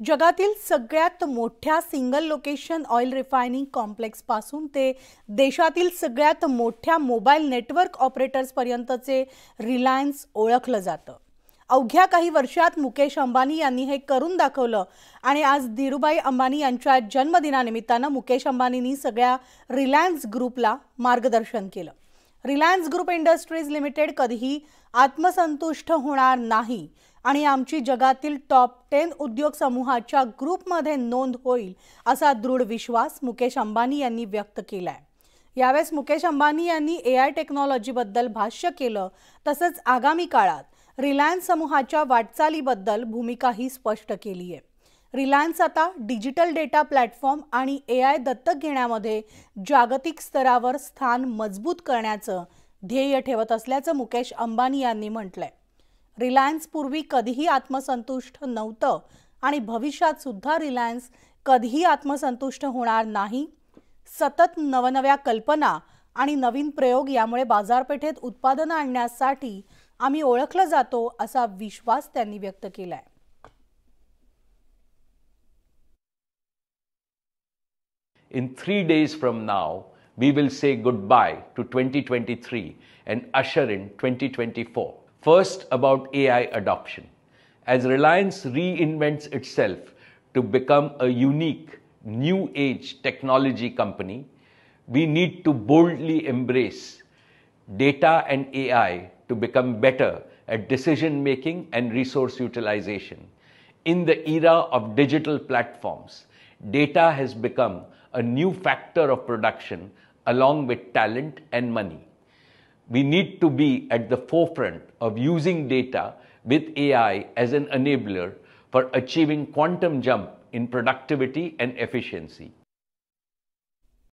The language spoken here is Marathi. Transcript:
जगातील सगळ्यात मोठ्या सिंगल लोकेशन ऑइल रिफायनिंग कॉम्प्लेक्सपासून ते देशातील सगळ्यात मोठ्या मोबाईल नेटवर्क ऑपरेटर्सपर्यंतचे रिलायन्स ओळखलं जातं. अवघ्या काही वर्षात मुकेश अंबानी यांनी हे करून दाखवलं आणि आज धीरूभाई अंबानी यांच्या जन्मदिनानिमित्तानं मुकेश अंबानींनी सगळ्या रिलायन्स ग्रुपला मार्गदर्शन केलं. रिलायन्स ग्रुप इंडस्ट्रीज लिमिटेड कधीही आत्मसंतुष्ट होणार नाही आणि आमची जगातील टॉप टेन उद्योग समूहाच्या ग्रुपमध्ये नोंद होईल असा दृढ विश्वास मुकेश अंबानी यांनी व्यक्त केलाय. यावेळेस मुकेश अंबानी यांनी ए आय टेक्नॉलॉजीबद्दल भाष्य केलं तसंच आगामी काळात रिलायन्स समूहाच्या वाटचालीबद्दल भूमिकाही स्पष्ट केली आहे रिलायन्स आता डिजिटल डेटा प्लॅटफॉर्म आणि ए आय दत्तक घेण्यामध्ये जागतिक स्तरावर स्थान मजबूत करण्याचं ध्येय ठेवत असल्याचं मुकेश अंबानी यांनी म्हटलंय. रिलायन्स पूर्वी कधीही आत्मसंतुष्ट नव्हतं आणि भविष्यात सुद्धा रिलायन्स कधीही आत्मसंतुष्ट होणार नाही. सतत नवनव्या कल्पना आणि नवीन प्रयोग यामुळे बाजारपेठेत उत्पादनं आणण्यासाठी आम्ही ओळखलं जातो असा विश्वास त्यांनी व्यक्त केला आहे In three days from now, we will say goodbye to 2023 and usher in 2024. First, about AI adoption. As Reliance reinvents itself to become a unique, new age technology company, we need to boldly embrace data and AI to become better at decision making and resource utilization. In the era of digital platforms, data has become a new factor of production along with talent and money we need to be at the forefront of using data with AI as an enabler for achieving quantum jump in productivity and efficiency.